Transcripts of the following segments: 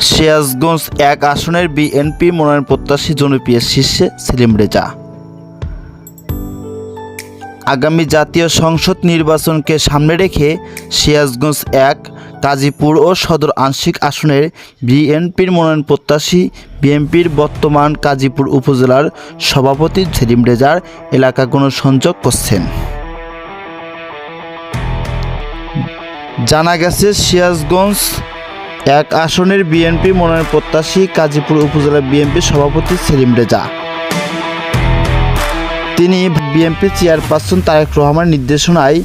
সিরাজগঞ্জ এক আসনের বিএনপি মনোনয়ন প্রত্যাশী জনপ্রিয় শীর্ষে সেলিম রেজা। আগামী জাতীয় সংসদ নির্বাচনকে সামনে রেখে সিরাজগঞ্জ এক, গাজীপুর ও সদর আংশিক আসনের বিএনপির মনোনয়ন প্রত্যাশী বিএনপির বর্তমান গাজীপুর উপজেলার সভাপতি সেলিম রেজার এলাকা গণসংযোগ করছেন। জানা গেছে, সিরাজগঞ্জ এক আসনের বিএনপি মনোনয়ন প্রত্যাশী গাজীপুর উপজেলা বিএনপি সভাপতি সেলিম রেজা। তিনি বিএনপি চেয়ারপারসন তারেক রহমানের নির্দেশনায়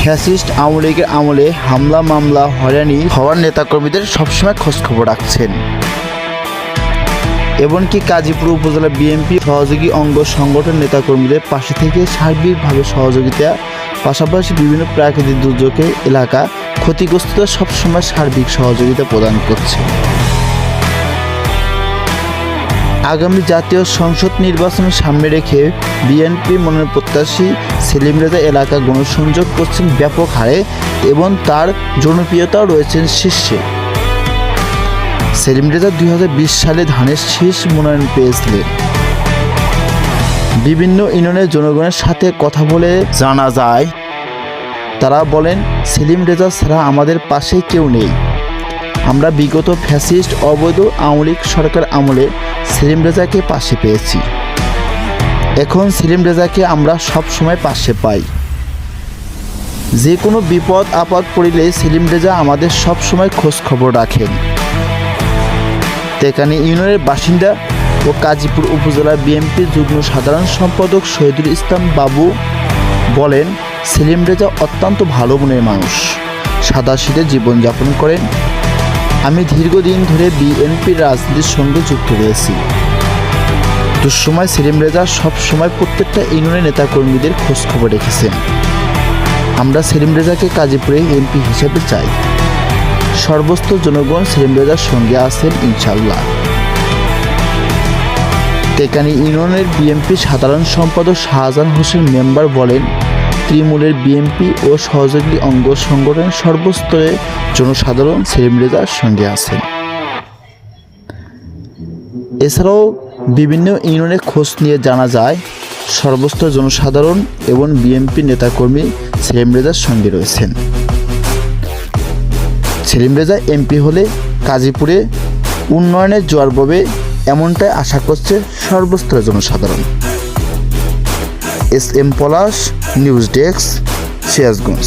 ফ্যাসিস্ট আওয়ামী লীগের আমলে হামলা, মামলা, হয়রানি হওয়ার নেতাকর্মীদের সবসময় খোঁজখবর রাখছেন। এমনকি গাজীপুর উপজেলা বিএনপি সহযোগী অঙ্গ সংগঠন নেতাকর্মীদের পাশে থেকে সার্বিকভাবে সহযোগিতা পাশাপাশি বিভিন্ন প্রাকৃতিক দুর্যোগে এলাকা ক্ষতিগ্রস্তদের সবসময় সার্বিক সহযোগিতা প্রদান করছে। আগামী জাতীয় সংসদ নির্বাচন সামনে রেখে বিএনপি মনোনয়ন প্রত্যাশী সেলিম রেজা এলাকা গণসংযোগ করছেন ব্যাপক হারে এবং তার জনপ্রিয়তাও রয়েছেন শীর্ষে। সেলিম রেজা দুই বিশ সালে ধানের শীষ মনোনয়ন পেয়েছিলেন। বিভিন্ন ইউনিয়নের জনগণের সাথে কথা বলে জানা যায় তারা বলেন, সেলিম রেজা ছাড়া আমাদের পাশে কেউ নেই। আমরা বিগত ফ্যাসিস্ট অবৈধ আওয়ামী লীগ সরকার আমলে সেলিম রেজাকে পাশে পেয়েছি। এখন সেলিম রেজাকে আমরা সব সময় পাশে পাই। যে কোনো বিপদ, আপদ পড়িলে সেলিম রেজা আমাদের সব সময় খোঁজ খবর রাখেন। তেকানি ইউনিয়নের বাসিন্দা ও কাজীপুর উপজেলা বিএনপির যুগ্ম সাধারণ সম্পাদক শহীদুল ইসলাম বাবু বলেন সেলিম রেজা অত্যন্ত ভালো মনের মানুষ। সাদা শীতে জীবনযাপন করেন। আমি দীর্ঘদিন ধরে বিএনপির রাজনীতির সঙ্গে যুক্ত রয়েছি। দুঃসময় সেলিম রেজা সব সময় প্রত্যেকটা ইউনিয়নের নেতাকর্মীদের খোঁজ খবর রেখেছেন। আমরা সেলিম রেজাকে কাজীপুরে এমপি হিসেবে চাই। সর্বস্ত জনগণ সেলিম রেজার সঙ্গে আছেন ইনশাল্লাহ তেকানি ইউনিয়নের বিএনপি সাধারণ সম্পাদক শাহজাহান হোসেন মেম্বার বলেন তৃণমূলের বিএনপি ও সহযোগী অঙ্গ সংগঠন সর্বস্তরে জনসাধারণ সেলিম রেজার সঙ্গে আছেন। এছাড়াও বিভিন্ন ইউনিয়নের খোঁজ নিয়ে জানা যায়, সর্বস্তর জনসাধারণ এবং বিএনপি নেতাকর্মী সেলিম রেজার সঙ্গে রয়েছেন। সেলিম রেজা এমপি হলে গাজীপুরে উন্নয়নের জোয়ার ববে এমনটাই আশা করছে সর্বস্তরের জনসাধারণ। S M Palash news desk Sirajganj.